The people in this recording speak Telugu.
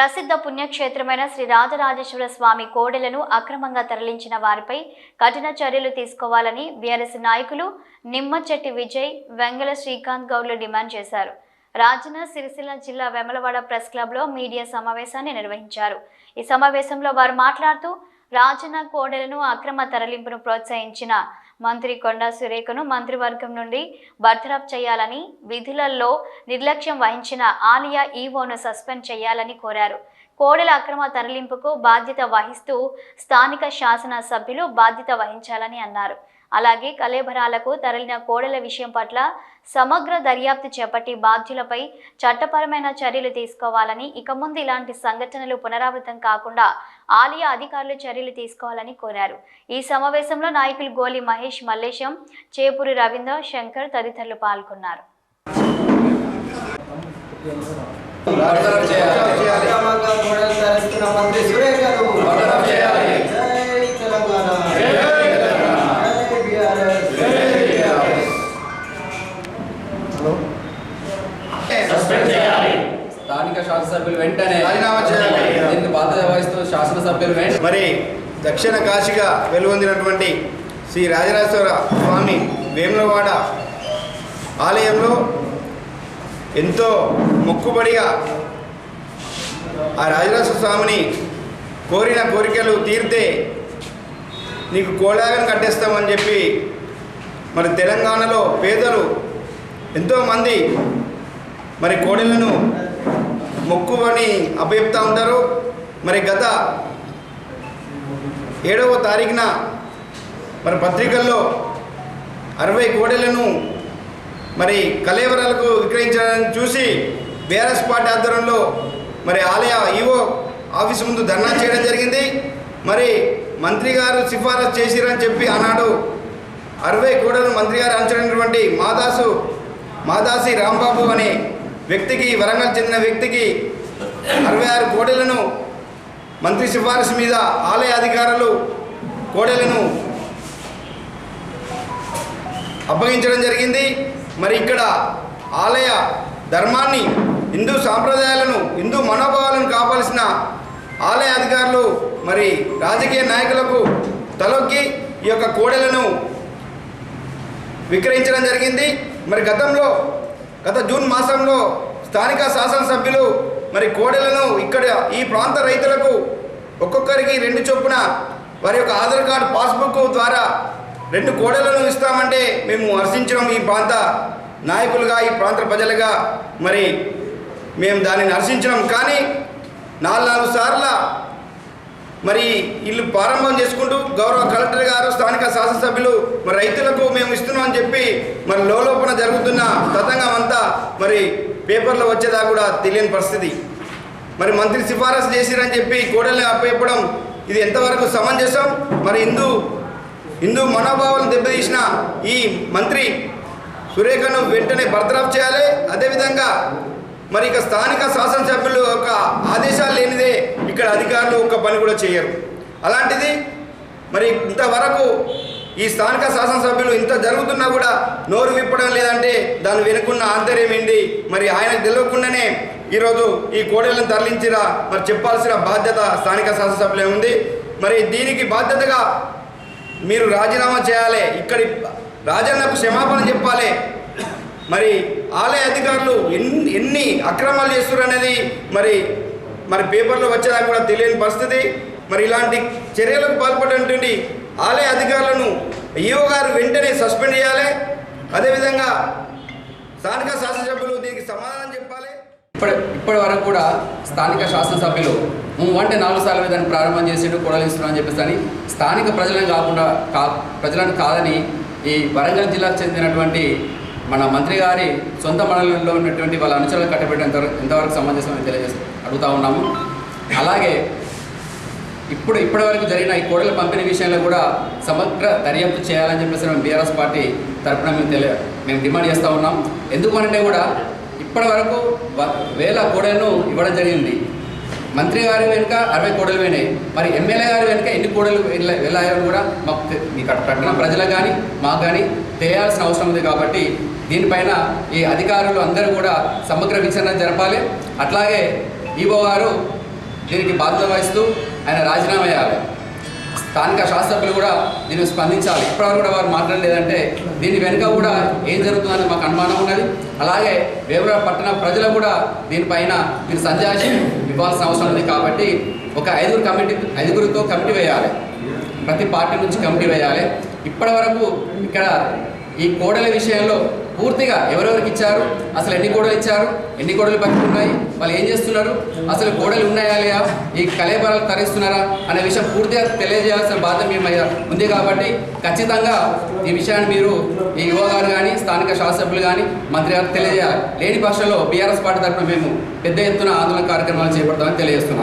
ప్రసిద్ధ పుణ్యక్షేత్రమైన శ్రీ రాజరాజేశ్వర స్వామి కోడెలను అక్రమంగా తరలించిన వారిపై కఠిన చర్యలు తీసుకోవాలని బీఆర్ఎస్ నాయకులు నిమ్మచెట్టి విజయ్ వెంగళ శ్రీకాంత్ గౌడ్లు డిమాండ్ చేశారు. రాజన్న సిరిసిల్ల జిల్లా వెమలవాడ ప్రెస్ క్లబ్లో మీడియా సమావేశాన్ని నిర్వహించారు. ఈ సమావేశంలో వారు మాట్లాడుతూ రాజన్న కోడెలను అక్రమ తరలింపును ప్రోత్సహించిన మంత్రి కొండా సురేఖను మంత్రివర్గం నుండి బర్తరఫ్ చేయాలని విధులలో నిర్లక్ష్యం వహించిన ఆలియా ఈవోను సస్పెండ్ చేయాలని కోరారు. కోడెల అక్రమ తరలింపుకు బాధ్యత వహిస్తూ స్థానిక శాసన సభ్యులు బాధ్యత వహించాలని అన్నారు. అలాగే కలేబరాలకు తరలిన కోడల విషయం పట్ల సమగ్ర దర్యాప్తు చేపట్టి బాధ్యులపై చట్టపరమైన చర్యలు తీసుకోవాలని ఇక ముందు ఇలాంటి సంఘటనలు పునరావృతం కాకుండా ఆలయ అధికారులు చర్యలు తీసుకోవాలని కోరారు. ఈ సమావేశంలో నాయకులు గోలి మహేష్ మల్లేశం చేపూరి రవీంద్ర శంకర్ తదితరులు పాల్గొన్నారు. మంత్రి సురేష్ గారు. శాసనసభ్యులు వెంటనే రాజీనామా చేయాలి. దీనికి బాధ్యత వహిస్తూ శాసనసభ్యులు వెంటనే మరి దక్షిణ కాశీగా వెలువొందినటువంటి శ్రీ రాజరాజేశ్వర స్వామి వేములవాడ ఆలయంలో ఎంతో మొక్కుబడిగా ఆ రాజరాజేశ్వర స్వామిని కోరిన కోరికలు తీరితే నీకు కోలాగని కట్టేస్తామని చెప్పి మరి తెలంగాణలో పేదలు ఎంతోమంది మరి మొక్కు అని అప్పచెప్తూ ఉంటారు. మరి గత ఏడవ తారీఖున మరి పత్రికల్లో అరవై కోడలను మరి కలేవరాలకు విక్రయించడాన్ని చూసి బీఆర్ఎస్ పార్టీ ఆధ్వర్యంలో మరి ఆలయ ఈవో ఆఫీస్ ముందు ధర్నా చేయడం జరిగింది. మరి మంత్రి గారు సిఫారసు చేసిరని చెప్పి ఆనాడు అరవై కోడలు మంత్రి గారు అంచనటువంటి మాదాసు మాదాసి రాంబాబు అనే వ్యక్తికి వరంగల్ చెందిన వ్యక్తికి అరవై ఆరు కోడెలను మంత్రి సిఫారసు మీద ఆలయ అధికారులు కోడెలను అప్పగించడం జరిగింది. మరి ఇక్కడ ఆలయ ధర్మాన్ని హిందూ సాంప్రదాయాలను హిందూ మనోభావాలను కాపాల్సిన ఆలయ అధికారులు మరి రాజకీయ నాయకులకు తలొక్కి ఈ యొక్క కోడెలను విక్రయించడం జరిగింది. మరి గతంలో గత జూన్ మాసంలో స్థానిక శాసనసభ్యులు మరి కోడెలను ఇక్కడ ఈ ప్రాంత రైతులకు ఒక్కొక్కరికి రెండు చొప్పున వారి యొక్క ఆధార్ కార్డు పాస్బుక్ ద్వారా రెండు కోడెలను ఇస్తామంటే మేము హర్షించడం ఈ ప్రాంత నాయకులుగా ఈ ప్రాంత ప్రజలుగా మరి మేము దానిని హర్షించడం. కానీ నాలుగు నాలుగు సార్ల మరి ఇల్లు ప్రారంభం చేసుకుంటూ గౌరవ కలెక్టర్ గారు స్థానిక శాసనసభ్యులు మరి రైతులకు మేము ఇస్తున్నాం అని చెప్పి మరి లోపల జరుగుతున్న తతంగం అంతా మరి పేపర్లో వచ్చేదా కూడా తెలియని పరిస్థితి. మరి మంత్రి సిఫారసు చేసిరని చెప్పి కోడల్ని అప్పచెప్పడం ఇది ఎంతవరకు సమంజసం? మరి హిందూ హిందూ మనోభావాలను దెబ్బతీసిన ఈ మంత్రి సురేఖను వెంటనే బర్తరఫ్ చేయాలి. అదేవిధంగా మరి ఇక స్థానిక శాసనసభ్యుల యొక్క ఆదేశాలు లేనిదే ఇక్కడ అధికారులు ఒక్క పని కూడా చేయరు. అలాంటిది మరి ఇంతవరకు ఈ స్థానిక శాసనసభ్యులు ఇంత జరుగుతున్నా కూడా నోరు విప్పడం లేదంటే దాని వెనుకున్న ఆంతర్యం ఏంటి? మరి ఆయనకు తెలియకుండానే ఈరోజు ఈ కోడలను తరలించిరా? మరి చెప్పాల్సిన బాధ్యత స్థానిక శాసనసభ్యులే ఉంది. మరి దీనికి బాధ్యతగా మీరు రాజీనామా చేయాలి. ఇక్కడి రాజన్నకు క్షమాపణ చెప్పాలి. మరి ఆలయ అధికారులు ఎన్ని ఎన్ని అక్రమాలు చేస్తున్నారు అనేది మరి మరి పేపర్లో వచ్చేదాకా కూడా తెలియని పరిస్థితి. మరి ఇలాంటి చర్యలకు పాల్పడినటువంటి ఆలయ అధికారులను ఈఓ గారు వెంటనే సస్పెండ్ చేయాలి. అదేవిధంగా స్థానిక శాసనసభ్యులు దీనికి సమాధానం చెప్పాలి. ఇప్పటి ఇప్పటి వరకు కూడా స్థానిక శాసనసభ్యులు అంటే నాలుగు సార్లు దాన్ని ప్రారంభం చేసేట్టు కొడలిస్తున్నాం అని చెప్పేసి అని స్థానిక ప్రజలను కాకుండా కా ప్రజలను కాదని ఈ వరంగల్ జిల్లాకు చెందినటువంటి మన మంత్రి గారి సొంత మండలంలో ఉన్నటువంటి వాళ్ళ అనుచరులు కట్టబెట్టేంత ఎంతవరకు సమంజసమని తెలియజేస్తూ అడుగుతూ ఉన్నాము. అలాగే ఇప్పుడు ఇప్పటివరకు జరిగిన ఈ కోడల పంపిణీ విషయంలో కూడా సమగ్ర దర్యాప్తు చేయాలని చెప్పేసి మేము బీఆర్ఎస్ పార్టీ తరఫున మేము తెలియ మేము డిమాండ్ చేస్తూ ఉన్నాం. ఎందుకంటే కూడా ఇప్పటి వరకు వ- వేల కోడలను ఇవ్వడం జరిగింది. మంత్రి గారి వెనుక అరవై కోడలు పోయినాయి. మరి ఎమ్మెల్యే గారి వెనుక ఎన్ని కోడలు వెళ్ళ- వెళ్ళాయని కూడా మాకు తె- ఇక్కడ పట్టణ ప్రజలకు కానీ మాకు కానీ తెలియాల్సిన అవసరం ఉంది కాబట్టి దీనిపైన ఈ అధికారులు అందరూ కూడా సమగ్ర విచారణ జరపాలి. అట్లాగే ఈవో గారు దీనికి బాధ్యత వహిస్తూ ఆయన రాజీనామా చేయాలి. స్థానిక శాసనసభ్యులు కూడా దీన్ని స్పందించాలి. ఇప్పటివరకు కూడా వారు మాట్లాడలేదంటే దీని వెనుక కూడా ఏం జరుగుతుందని మాకు అనుమానం ఉన్నది. అలాగే వేవర పట్టణ ప్రజలు కూడా దీనిపైన మీరు సంజాషి ఇవ్వాల్సిన అవసరం ఉంది కాబట్టి ఒక ఐదుగురు కమిటీ ఐదుగురితో కమిటీ వేయాలి. ప్రతి పార్టీ నుంచి కమిటీ వేయాలి. ఇప్పటి వరకు ఇక్కడ ఈ కోడల విషయంలో పూర్తిగా ఎవరెవరికి ఇచ్చారు? అసలు ఎన్ని గోడలు ఇచ్చారు? ఎన్ని గోడలు పట్టుకున్నాయి ఉన్నాయి? వాళ్ళు ఏం చేస్తున్నారు? అసలు గోడలు ఉన్నాయా లేయా? ఈ కలేబరాలు తరిస్తున్నారా? అనే విషయం పూర్తిగా తెలియజేయాల్సిన బాధ్యత మీ మీద ఉంది కాబట్టి ఖచ్చితంగా ఈ విషయాన్ని మీరు ఈ యువ గారు కానీ స్థానిక శాసనసభ్యులు కానీ మంత్రి గారు తెలియజేయాలి. లేని భాషలో బీఆర్ఎస్ పార్టీ తరఫున మేము పెద్ద ఎత్తున ఆందోళన కార్యక్రమాలు చేపడతామని తెలియజేస్తున్నాం.